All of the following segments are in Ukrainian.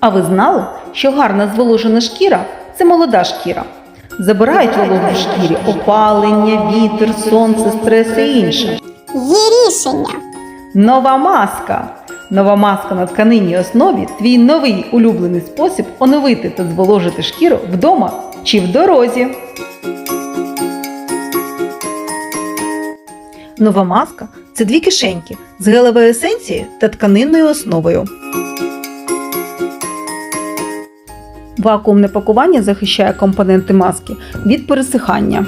А ви знали, що гарна зволожена шкіра це молода шкіра. Забирають вологу в шкірі опалення, вітер, сонце, стрес і інше. Є рішення. Нова маска. Нова маска на тканинній основі твій новий улюблений спосіб оновити та зволожити шкіру вдома чи в дорозі. Нова маска це дві кишеньки з гелевою есенцією та тканинною основою. Вакуумне пакування захищає компоненти маски від пересихання.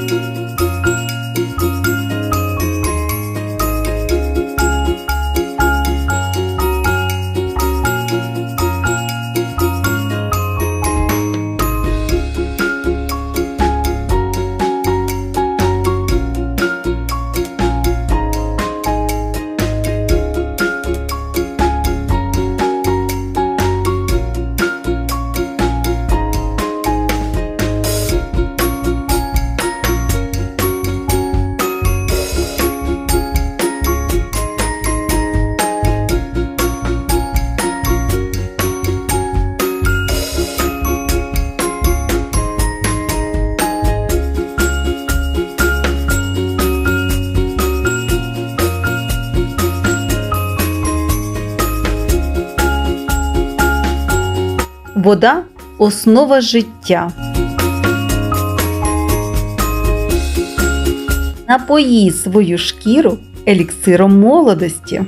Вода основа життя. Напої свою шкіру еліксиром молодості.